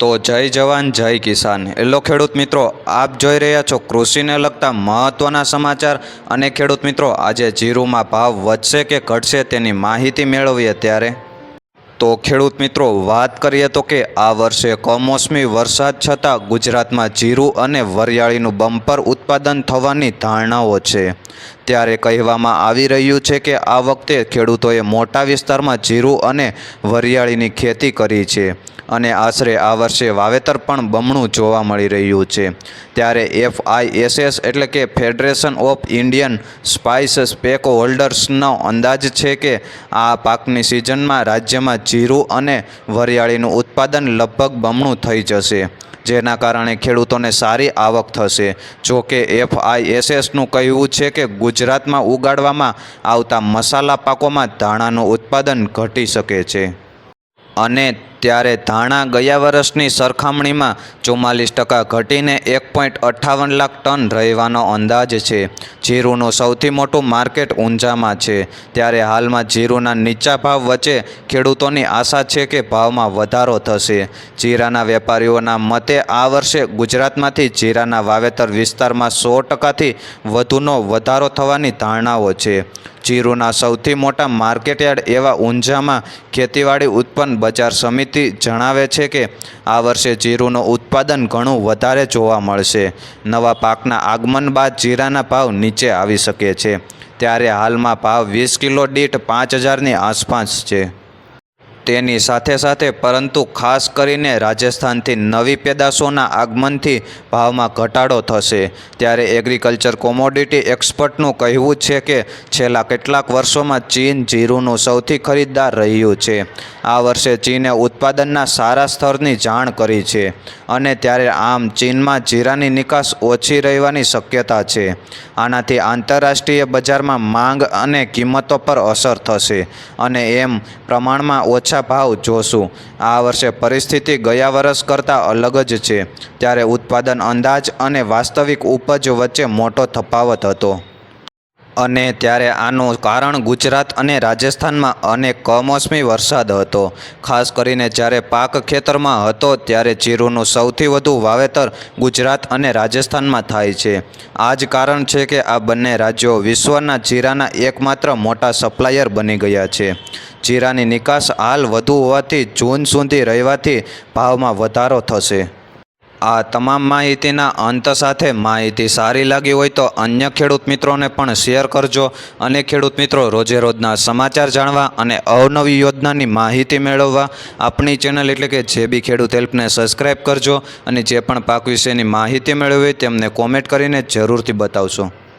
તો જય જવાન, જય કિસાન. હેલો ખેડૂત મિત્રો, આપ જોઈ રહ્યા છો કૃષિને લગતા મહત્ત્વના સમાચાર અને ખેડૂત મિત્રો, આજે જીરુમાં ભાવ વધશે કે ઘટશે તેની માહિતી મેળવીએ ત્યારે? તો ખેડૂત મિત્રો, વાત કરીએ તો કે આ વર્ષે કમોસમી વરસાદ છતાં ગુજરાતમાં જીરું અને વરિયાળીનું બમ્પર ઉત્પાદન થવાની ધારણાઓ છે. ત્યારે કહેવામાં આવી રહ્યું છે કે આ વખતે ખેડૂતોએ મોટા વિસ્તારમાં જીરું અને વરિયાળીની ખેતી કરી છે. અને આશરે આ વર્ષે વાવેતર પણ બમણું જોવા મળી રહ્યું છે. ત્યારે એફઆઈએસએસ એટલે કે ફેડરેશન ઓફ ઇન્ડિયન સ્પાઇસ સ્પેક હોલ્ડર્સનો અંદાજ છે કે આ પાકની સિઝનમાં રાજ્યમાં જીરું અને વરિયાળીનું ઉત્પાદન લગભગ બમણું થઈ જશે, જેના કારણે ખેડૂતોને સારી આવક થશે. જો કે એફઆઈએસએસનું કહેવું છે કે ગુજરાતમાં ઉગાડવામાં આવતા મસાલા પાકોમાં ધાણાનું ઉત્પાદન ઘટી શકે છે. અને ત્યારે ધાણા ગયા વર્ષની સરખામણીમાં ચુમ્માલીસ ટકા ઘટીને એક પોઈન્ટ અઠ્ઠાવન લાખ ટન રહેવાનો અંદાજ છે. જીરુનું સૌથી મોટું માર્કેટ ઊંઝામાં છે. ત્યારે હાલમાં જીરુના નીચા ભાવ વચ્ચે ખેડૂતોની આશા છે કે ભાવમાં વધારો થશે. જીરાના વેપારીઓના મતે આ વર્ષે ગુજરાતમાંથી જીરાના વાવેતર વિસ્તારમાં સો ટકાથી વધુનો વધારો થવાની ધારણાઓ છે. જીરુના સૌથી મોટા માર્કેટયાર્ડ એવા ઊંઝામાં ખેતીવાડી ઉત્પન્ન બજાર સમિતિ જણાવે છે કે આ વર્ષે જીરુનું ઉત્પાદન ઘણું વધારે જોવા મળશે. નવા પાકના આગમન બાદ જીરાના ભાવ નીચે આવી શકે છે. ત્યારે હાલમાં ભાવ વીસ કિલો દીઠ પાંચ હજારની આસપાસ છે. તેની સાથે સાથે, પરંતુ ખાસ કરીને રાજસ્થાનથી નવી પેદાશોના આગમનથી ભાવમાં ઘટાડો થશે. ત્યારે એગ્રીકલ્ચર કોમોડિટી એક્સપર્ટનું કહેવું છે કે, છેલ્લા કેટલાક વર્ષોમાં ચીન જીરુંનું સૌથી ખરીદદાર રહ્યું છે. આ વર્ષે ચીને ઉત્પાદનના સારા સ્તરની જાણ કરી છે અને ત્યારે આમ ચીનમાં જીરાની નિકાસ ઓછી રહેવાની શક્યતા છે. આનાથી આંતરરાષ્ટ્રીય બજારમાં માંગ અને કિંમતો પર અસર થશે અને એમ પ્રમાણમાં ઓછા ભાવ જોશું. આ વર્ષે પરિસ્થિતિ ગયા વર્ષ કરતાં અલગ જ છે. ત્યારે ઉત્પાદન અંદાજ અને વાસ્તવિક ઉપજ વચ્ચે મોટો તફાવત હતો. અને ત્યારે આનું કારણ ગુજરાત અને રાજસ્થાનમાં અને કમોસમી વરસાદ હતો. ખાસ કરીને જ્યારે પાક ખેતરમાં હતો, ત્યારે જીરુંનું સૌથી વધુ વાવેતર ગુજરાત અને રાજસ્થાનમાં થાય છે. આ જ કારણ છે કે આ બંને રાજ્યો વિશ્વના જીરાના એકમાત્ર મોટા સપ્લાયર બની ગયા છે. જીરાની નિકાસ હાલ વધુ હોવાથી જૂન સુધી રહેવાથી ભાવમાં વધારો થશે. આ તમામ માહિતીના અંત સાથે માહિતી સારી લાગી હોય તો અન્ય ખેડૂત મિત્રોને પણ શેર કરજો. અને ખેડૂત મિત્રો રોજે રોજના સમાચાર જાણવા અને અવનવી યોજનાની માહિતી મેળવવા આપણી ચેનલ એટલે કે જે બી ખેડૂત હેલ્પને સબસ્ક્રાઈબ કરજો અને જે પણ પાક વિશેની માહિતી મેળવવી તેમને કોમેન્ટ કરીને જરૂરથી બતાવશો.